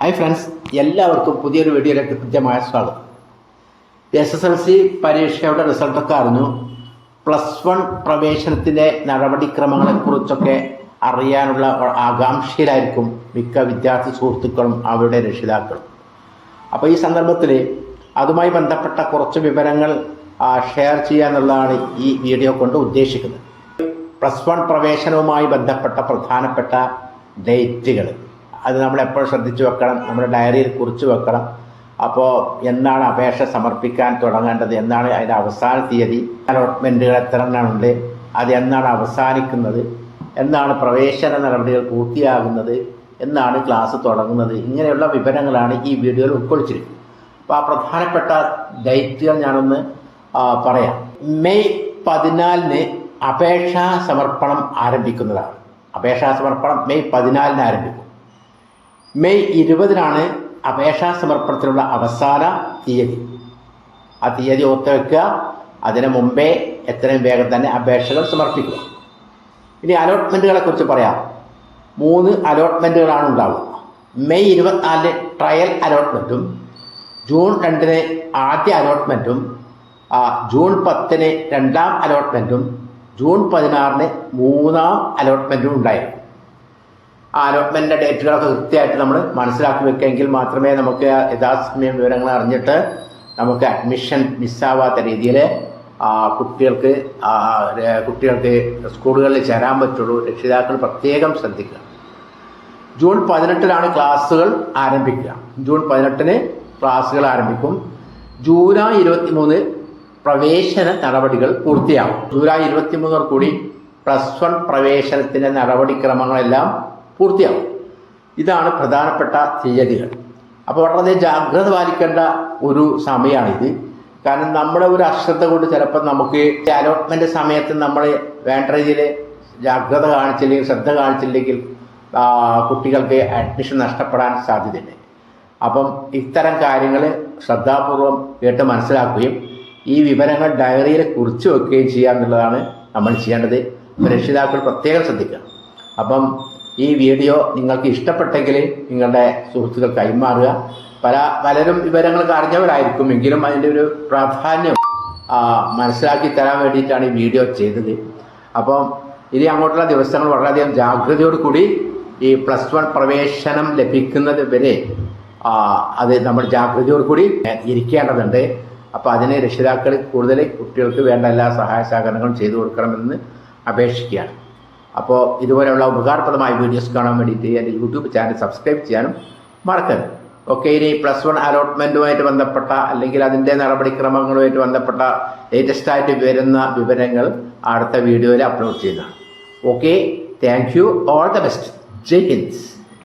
Hi friends എല്ലാവർക്കും പുതിയൊരു വീഡിയോയിലേക്ക് കൃത്യമായ സ്വാഗതം. എസ് എസ് എൽ സി പരീക്ഷയുടെ റിസൾട്ടൊക്കെ അറിഞ്ഞു. പ്ലസ് വൺ പ്രവേശനത്തിന്റെ നടപടിക്രമങ്ങളെക്കുറിച്ചൊക്കെ അറിയാനുള്ള ആകാംക്ഷയിലായിരിക്കും മിക്ക വിദ്യാർത്ഥി സുഹൃത്തുക്കളും അവരുടെ രക്ഷിതാക്കളും. അപ്പോൾ ഈ സന്ദർഭത്തിൽ അതുമായി ബന്ധപ്പെട്ട കുറച്ച് വിവരങ്ങൾ ഷെയർ ചെയ്യുക എന്നുള്ളതാണ് ഈ വീഡിയോ കൊണ്ട് ഉദ്ദേശിക്കുന്നത്. പ്ലസ് വൺ പ്രവേശനവുമായി ബന്ധപ്പെട്ട പ്രധാനപ്പെട്ട ഡേറ്റുകൾ അത് നമ്മൾ എപ്പോഴും ശ്രദ്ധിച്ചു വെക്കണം. നമ്മുടെ ഡയറിയിൽ കുറിച്ച് വെക്കണം. അപ്പോൾ എന്നാണ് അപേക്ഷ സമർപ്പിക്കാൻ തുടങ്ങേണ്ടത്? എന്നാണ് അതിന്റെ അവസാന തീയതി? അലോട്ട്മെന്റുകൾ എത്ര എണ്ണമുണ്ട് അത് എന്നാണ് അവസാനിക്കുന്നത്? എന്നാണ് പ്രവേശന നടപടികൾ പൂർത്തിയാകുന്നത്? എന്നാണ് ക്ലാസ് തുടങ്ങുന്നത്? ഇങ്ങനെയുള്ള വിവരങ്ങളാണ് ഈ വീഡിയോയിൽ ഉൾക്കൊള്ളിച്ചിരിക്കുന്നത്. അപ്പോൾ ആ പ്രധാനപ്പെട്ട ഡേറ്റുകൾ ഞാനൊന്ന് പറയാം. മെയ് പതിനാലിന് അപേക്ഷാ സമർപ്പണം ആരംഭിക്കുന്നതാണ്. അപേക്ഷാ സമർപ്പണം മെയ് പതിനാലിന് ആരംഭിക്കും. മെയ് ഇരുപതിനാണ് അപേക്ഷാ സമർപ്പണത്തിനുള്ള അവസാന തീയതി. ആ തീയതി ഓർത്തുവെക്കുക അതിനു മുമ്പേ എത്രയും വേഗം തന്നെ അപേക്ഷകൾ സമർപ്പിക്കുക. ഇനി അലോട്ട്മെന്റുകളെ കുറിച്ച് പറയാം. മൂന്ന് അലോട്ട്മെന്റുകളാണ് ഉണ്ടാവുക. മെയ് ഇരുപത്തിനാലിന് ട്രയൽ അലോട്ട്മെന്റും ജൂൺ രണ്ടിന് ആദ്യ അലോട്ട്മെന്റും ജൂൺ പത്തിന് രണ്ടാം അലോട്ട്മെന്റും ജൂൺ പതിനാറിന് മൂന്നാം അലോട്ട്മെന്റും ഉണ്ടായിരിക്കും. ആ അലോട്ട്മെന്റിന്റെ ഡേറ്റുകളൊക്കെ കൃത്യമായിട്ട് നമ്മൾ മനസ്സിലാക്കി വെക്കുമെങ്കിൽ മാത്രമേ നമുക്ക് യഥാസമയം വിവരങ്ങൾ അറിഞ്ഞിട്ട് നമുക്ക് അഡ്മിഷൻ മിസ്സാവാത്ത രീതിയിൽ കുട്ടികൾക്ക് കുട്ടികൾക്ക് സ്കൂളുകളിൽ ചേരാൻ പറ്റുള്ളൂ. രക്ഷിതാക്കൾ പ്രത്യേകം ശ്രദ്ധിക്കുക. ജൂൺ പതിനെട്ടിലാണ് ക്ലാസ്സുകൾ ആരംഭിക്കുക. ജൂൺ പതിനെട്ടിന് ക്ലാസ്സുകൾ ആരംഭിക്കും. ജൂലൈ ഇരുപത്തി മൂന്ന് പ്രവേശന നടപടികൾ പൂർത്തിയാകും ജൂലൈ ഇരുപത്തി മൂന്നോട് കൂടി പ്ലസ് വൺ പ്രവേശനത്തിന്റെ നടപടിക്രമങ്ങളെല്ലാം പൂർത്തിയാകും ഇതാണ് പ്രധാനപ്പെട്ട തീയതികൾ. അപ്പോൾ വളരെ ജാഗ്രത പാലിക്കേണ്ട ഒരു സമയമാണിത്. കാരണം നമ്മുടെ ഒരു അശ്രദ്ധ കൊണ്ട് ചിലപ്പോൾ നമുക്ക് അലോട്ട്മെന്റ് സമയത്ത് നമ്മൾ വേണ്ട രീതിയിൽ ജാഗ്രത കാണിച്ചില്ലെങ്കിൽ ശ്രദ്ധ കാണിച്ചില്ലെങ്കിൽ കുട്ടികൾക്ക് അഡ്മിഷൻ നഷ്ടപ്പെടാൻ സാധ്യതയുണ്ട് അപ്പം ഇത്തരം കാര്യങ്ങൾ ശ്രദ്ധാപൂർവം കേട്ട് മനസ്സിലാക്കുകയും ഈ വിവരങ്ങൾ ഡയറിയിൽ കുറിച്ച് വെക്കുകയും ചെയ്യുക നമ്മൾ ചെയ്യേണ്ടത്. രക്ഷിതാക്കൾ പ്രത്യേകം ശ്രദ്ധിക്കുക അപ്പം ഈ വീഡിയോ നിങ്ങൾക്ക് ഇഷ്ടപ്പെട്ടെങ്കിൽ നിങ്ങളുടെ സുഹൃത്തുക്കൾ കൈമാറുക. പല പലരും വിവരങ്ങൾക്ക് അറിഞ്ഞവരായിരിക്കും. എങ്കിലും അതിന്റെ ഒരു പ്രാധാന്യം മനസ്സിലാക്കി തരാൻ വേണ്ടിയിട്ടാണ് ഈ വീഡിയോ ചെയ്തത്. അപ്പം ഇനി അങ്ങോട്ടുള്ള ദിവസങ്ങൾ വളരെയധികം ജാഗ്രതയോട് കൂടി ഈ പ്ലസ് വൺ പ്രവേശനം ലഭിക്കുന്നത് വരെ അത് നമ്മൾ ജാഗ്രതയോട് കൂടി ഇരിക്കേണ്ടതുണ്ട്. അപ്പോൾ അതിന് രക്ഷിതാക്കൾ കൂടുതൽ കുട്ടികൾക്ക് വേണ്ട എല്ലാ സഹായ സഹകരണങ്ങളും ചെയ്തു കൊടുക്കണമെന്ന് അപേക്ഷിക്കുകയാണ്. അപ്പോൾ ഇതുപോലെയുള്ള ഉപകാരപ്രദമായ വീഡിയോസ് കാണാൻ വേണ്ടിയിട്ട് എന്റെ യൂട്യൂബ് ചാനൽ സബ്സ്ക്രൈബ് ചെയ്യാനും മറക്കരുത്. ഓക്കെ ഇനി പ്ലസ് വൺ അലോട്ട്മെന്റുമായിട്ട് ബന്ധപ്പെട്ട അല്ലെങ്കിൽ അതിന്റെ നടപടിക്രമങ്ങളുമായിട്ട് ബന്ധപ്പെട്ട ലേറ്റസ്റ്റ് ആയിട്ട് വരുന്ന വിവരങ്ങൾ അടുത്ത വീഡിയോയിൽ അപ്ലോഡ് ചെയ്യുന്നതാണ്. Okay thank you all the best Jai Hind.